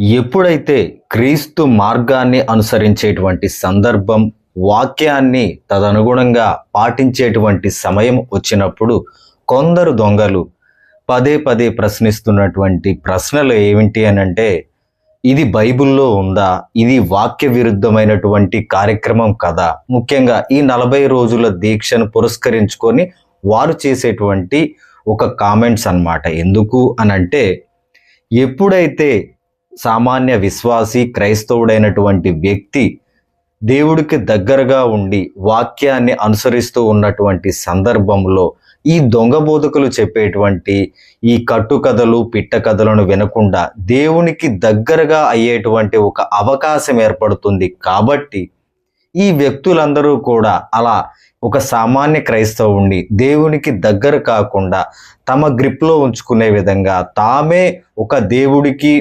ఎప్పుడైతే క్రీస్తు మార్గాన్ని అనుసరించేటువంటి సందర్భం వాక్యాన్ని తదనుగుణంగా పాటించేటువంటి సమయం వచ్చినప్పుడు కొందరు దొంగలు పదే పదే ప్రశ్నిస్తున్నటువంటి ప్రశ్నలు ఏమిటి అని అంటే ఇది బైబిల్లో ఉందా? ఇది వాక్య విరుద్ధమైనటువంటి కార్యక్రమం కదా? ముఖ్యంగా ఈ నలభై రోజుల దీక్షను పురస్కరించుకొని వారు చేసేటువంటి ఒక కామెంట్స్ అన్నమాట. ఎందుకు అని అంటే ఎప్పుడైతే సామాన్య విశ్వాసి క్రైస్తవుడైనటువంటి వ్యక్తి దేవుడికి దగ్గరగా ఉండి వాక్యాన్ని అనుసరిస్తూ ఉన్నటువంటి సందర్భంలో ఈ దొంగ బోధకులు చెప్పేటువంటి ఈ కట్టుకథలు పిట్ట కథలను వినకుండా దేవునికి దగ్గరగా అయ్యేటువంటి ఒక అవకాశం ఏర్పడుతుంది కాబట్టి ఈ వ్యక్తులందరూ కూడా అలా ఒక సామాన్య క్రైస్తవుణ్ణి దేవునికి దగ్గర కాకుండా తమ గ్రిప్లో ఉంచుకునే విధంగా తామే ఒక దేవుడికి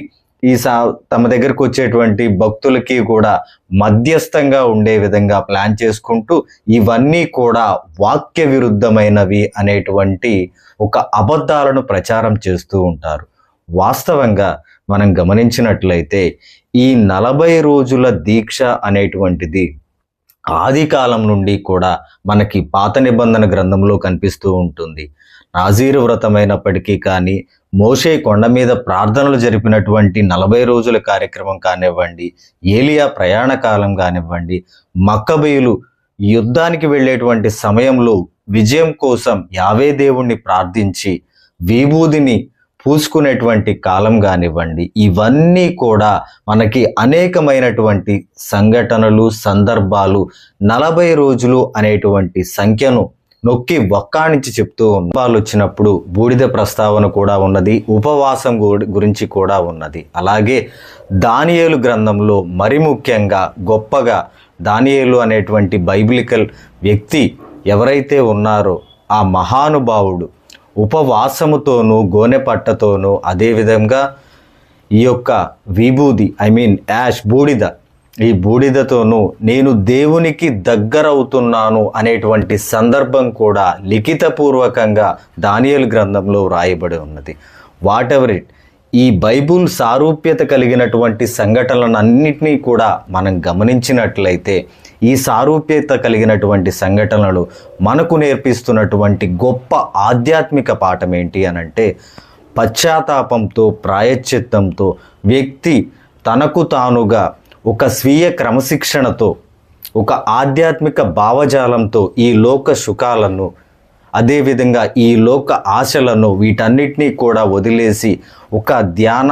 ఈ సా తమ దగ్గరకు వచ్చేటువంటి భక్తులకి కూడా మధ్యస్థంగా ఉండే విధంగా ప్లాన్ చేసుకుంటూ ఇవన్నీ కూడా వాక్య విరుద్ధమైనవి అనేటువంటి ఒక అబద్ధాలను ప్రచారం చేస్తూ ఉంటారు. వాస్తవంగా మనం గమనించినట్లయితే ఈ నలభై రోజుల దీక్ష అనేటువంటిది ఆది కాలం నుండి కూడా మనకి పాత నిబంధన గ్రంథంలో కనిపిస్తూ ఉంటుంది. నాజీరు వ్రతమైనప్పటికీ కానీ మోషే కొండ మీద ప్రార్థనలు జరిపినటువంటి నలభై రోజుల కార్యక్రమం కానివ్వండి ఏలియా ప్రయాణ కాలం కానివ్వండి మక్కబీయులు యుద్ధానికి వెళ్ళేటువంటి సమయంలో విజయం కోసం యావే దేవుణ్ణి ప్రార్థించి విభూదిని పూసుకునేటువంటి కాలం కానివ్వండి. ఇవన్నీ కూడా మనకి అనేకమైనటువంటి సంఘటనలు సందర్భాలు నలభై రోజులు అనేటువంటి సంఖ్యను నొక్కి ఒక్కాణించి చెప్తూ ఉంది వాళ్ళు వచ్చినప్పుడు బూడిద ప్రస్తావన కూడా ఉన్నది ఉపవాసం గురించి కూడా ఉన్నది. అలాగే దానియేలు గ్రంథంలో మరి ముఖ్యంగా గొప్పగా దానియేలు అనేటువంటి బైబిలికల్ వ్యక్తి ఎవరైతే ఉన్నారో ఆ మహానుభావుడు ఉపవాసముతోనూ గోనె పట్టతోనూ అదేవిధంగా ఈ యొక్క విభూది ఐ మీన్ యాష్ బూడిద ఈ బూడిదతోనూ నేను దేవునికి దగ్గరవుతున్నాను అనేటువంటి సందర్భం కూడా లిఖితపూర్వకంగా దానియల్ గ్రంథంలో వ్రాయబడి ఉన్నది. వాట్ ఎవర్ ఇట్ ఈ బైబుల్ సారూప్యత కలిగినటువంటి సంఘటనలన్నింటినీ కూడా మనం గమనించినట్లయితే ఈ సారూప్యత కలిగినటువంటి సంఘటనలు మనకు నేర్పిస్తున్నటువంటి గొప్ప ఆధ్యాత్మిక పాఠం ఏంటి అని అంటే పశ్చాత్తాపంతో ప్రాయశ్చిత్తంతో వ్యక్తి తనకు తానుగా ఒక స్వీయ క్రమశిక్షణతో ఒక ఆధ్యాత్మిక భావజాలంతో ఈ లోక సుఖాలను అదేవిధంగా ఈ లోక ఆశలను వీటన్నిటినీ కూడా వదిలేసి ఒక ధ్యాన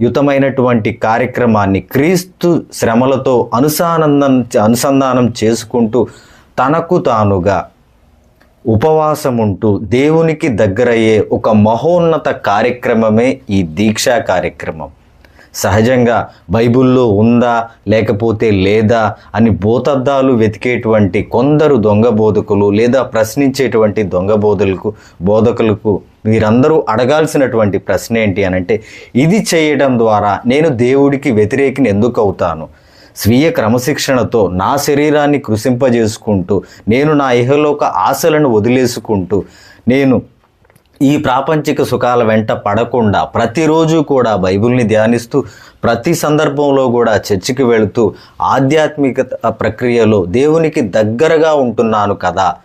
యుతమైనటువంటి కార్యక్రమాన్ని క్రీస్తు శ్రమలతో అనుసానందం అనుసంధానం చేసుకుంటూ తనకు తానుగా ఉపవాసం ఉంటూ దేవునికి దగ్గరయ్యే ఒక మహోన్నత కార్యక్రమమే ఈ దీక్షా కార్యక్రమం. సహజంగా బైబిల్లో ఉందా లేకపోతే లేదా అని భూతద్దాలు వెతికేటువంటి కొందరు దొంగ బోధకులు లేదా ప్రశ్నించేటువంటి దొంగ బోధకులకు బోధకులకు మీరందరూ అడగాల్సినటువంటి ప్రశ్న ఏంటి అని అంటే ఇది చేయడం ద్వారా నేను దేవుడికి వ్యతిరేకిని ఎందుకు అవుతాను స్వీయ క్రమశిక్షణతో నా శరీరాన్ని కృషింపజేసుకుంటూ నేను నా ఇహలోక ఆశలను వదిలేసుకుంటూ నేను ఈ ప్రాపంచిక సుఖాల వెంట పడకుండా ప్రతిరోజు కూడా బైబిల్ని ధ్యానిస్తూ ప్రతి సందర్భంలో కూడా చర్చికి వెళుతూ ఆధ్యాత్మిక ప్రక్రియలో దేవునికి దగ్గరగా ఉంటున్నాను కదా.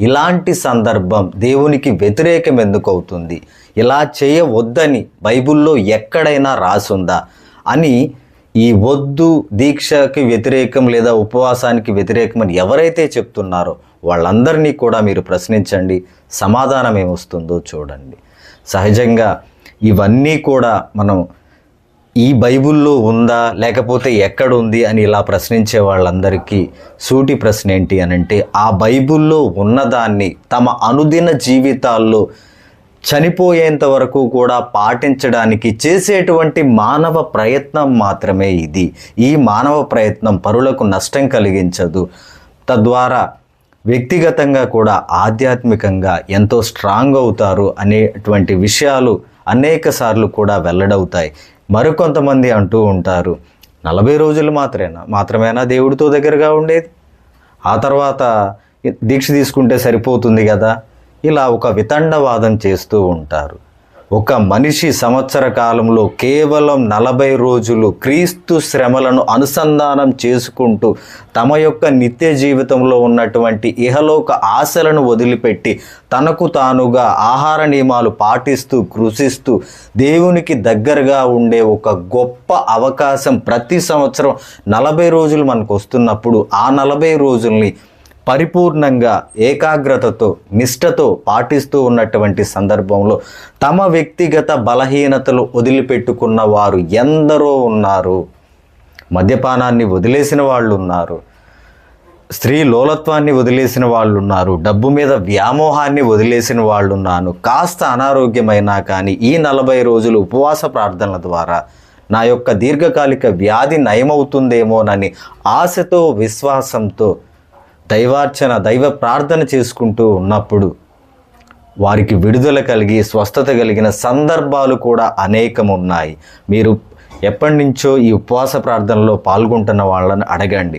ఇలాంటి సందర్భం దేవునికి వ్యతిరేకం ఎందుకు అవుతుంది ఇలా చేయవద్దని బైబిల్లో ఎక్కడైనా రాసుందా? అని ఈ వద్దు దీక్షకి వ్యతిరేకం లేదా ఉపవాసానికి వ్యతిరేకం అని ఎవరైతే చెప్తున్నారో వాళ్ళందరినీ కూడా మీరు ప్రశ్నించండి సమాధానం ఏమొస్తుందో చూడండి. సహజంగా ఇవన్నీ కూడా మనం ఈ బైబుల్లో ఉందా లేకపోతే ఎక్కడ ఉంది అని ఇలా ప్రశ్నించే వాళ్ళందరికీ సూటి ప్రశ్న ఏంటి అని అంటే ఆ బైబిల్లో ఉన్నదాన్ని తమ అనుదిన జీవితాల్లో చనిపోయేంత వరకు కూడా పాటించడానికి చేసేటువంటి మానవ ప్రయత్నం మాత్రమే ఇది. ఈ మానవ ప్రయత్నం పరులకు నష్టం కలిగించదు. తద్వారా వ్యక్తిగతంగా కూడా ఆధ్యాత్మికంగా ఎంతో స్ట్రాంగ్ అవుతారు అనేటువంటి విషయాలు అనేక సార్లు కూడా వెల్లడవుతాయి. మరికొంతమంది అంటూ ఉంటారు నలభై రోజులు మాత్రమేనా మాత్రమేనా దేవుడితో దగ్గరగా ఉండేది? ఆ తర్వాత దీక్ష తీసుకుంటే సరిపోతుంది కదా? ఇలా ఒక వితండవాదం చేస్తూ ఉంటారు. ఒక మనిషి సంవత్సర కాలంలో కేవలం నలభై రోజులు క్రీస్తు శ్రమలను అనుసంధానం చేసుకుంటూ తమ యొక్క నిత్య జీవితంలో ఉన్నటువంటి ఇహలోక ఆశలను వదిలిపెట్టి తనకు తానుగా ఆహార నియమాలు పాటిస్తూ కృషిస్తూ దేవునికి దగ్గరగా ఉండే ఒక గొప్ప అవకాశం ప్రతి సంవత్సరం నలభై రోజులు మనకు వస్తున్నప్పుడు ఆ నలభై రోజుల్ని పరిపూర్ణంగా ఏకాగ్రతతో నిష్ఠతో పాటిస్తూ ఉన్నటువంటి సందర్భంలో తమ వ్యక్తిగత బలహీనతలు వదిలిపెట్టుకున్న వారు ఎందరో ఉన్నారు. మద్యపానాన్ని వదిలేసిన వాళ్ళు ఉన్నారు. స్త్రీ లోలత్వాన్ని వదిలేసిన వాళ్ళు ఉన్నారు. డబ్బు మీద వ్యామోహాన్ని వదిలేసిన వాళ్ళు ఉన్నారు. కాస్త అనారోగ్యమైనా కానీ ఈ నలభై రోజులు ఉపవాస ప్రార్థనల ద్వారా నా యొక్క దీర్ఘకాలిక వ్యాధి నయమవుతుందేమోనని ఆశతో విశ్వాసంతో దైవార్చన దైవ ప్రార్థన చేసుకుంటూ ఉన్నప్పుడు వారికి విడుదల కలిగి స్వస్థత కలిగిన సందర్భాలు కూడా అనేకం ఉన్నాయి మీరు ఎప్పటి నుంచో ఈ ఉపవాస ప్రార్థనలో పాల్గొంటున్న వాళ్ళని అడగండి.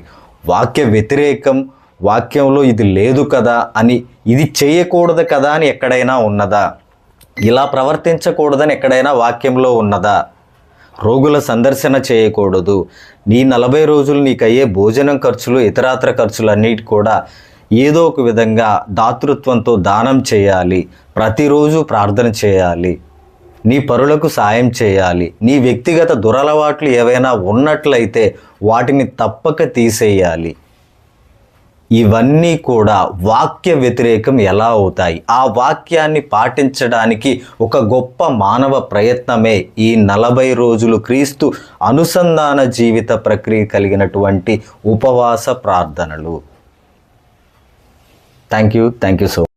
వాక్య వ్యతిరేకం వాక్యంలో ఇది లేదు కదా అని ఇది చేయకూడదు కదా అని ఎక్కడైనా ఉన్నదా? ఇలా ప్రవర్తించకూడదని ఎక్కడైనా వాక్యంలో ఉన్నదా? రోగుల సందర్శన చేయకూడదు. నీ నలభై రోజులు నీకు అయ్యే భోజనం ఖర్చులు ఇతరాత్ర ఖర్చులు అన్నిటి కూడా ఏదో ఒక విధంగా దాతృత్వంతో దానం చేయాలి. ప్రతిరోజు ప్రార్థన చేయాలి. నీ పరులకు సాయం చేయాలి. నీ వ్యక్తిగత దురలవాట్లు ఏవైనా ఉన్నట్లయితే వాటిని తప్పక తీసేయాలి. ఇవన్నీ కూడా వాక్య వ్యతిరేకం ఎలా అవుతాయి? ఆ వాక్యాన్ని పాటించడానికి ఒక గొప్ప మానవ ప్రయత్నమే ఈ నలభై రోజులు క్రీస్తు అనుసంధాన జీవిత ప్రక్రియ కలిగినటువంటి ఉపవాస ప్రార్థనలు. Thank you thank you so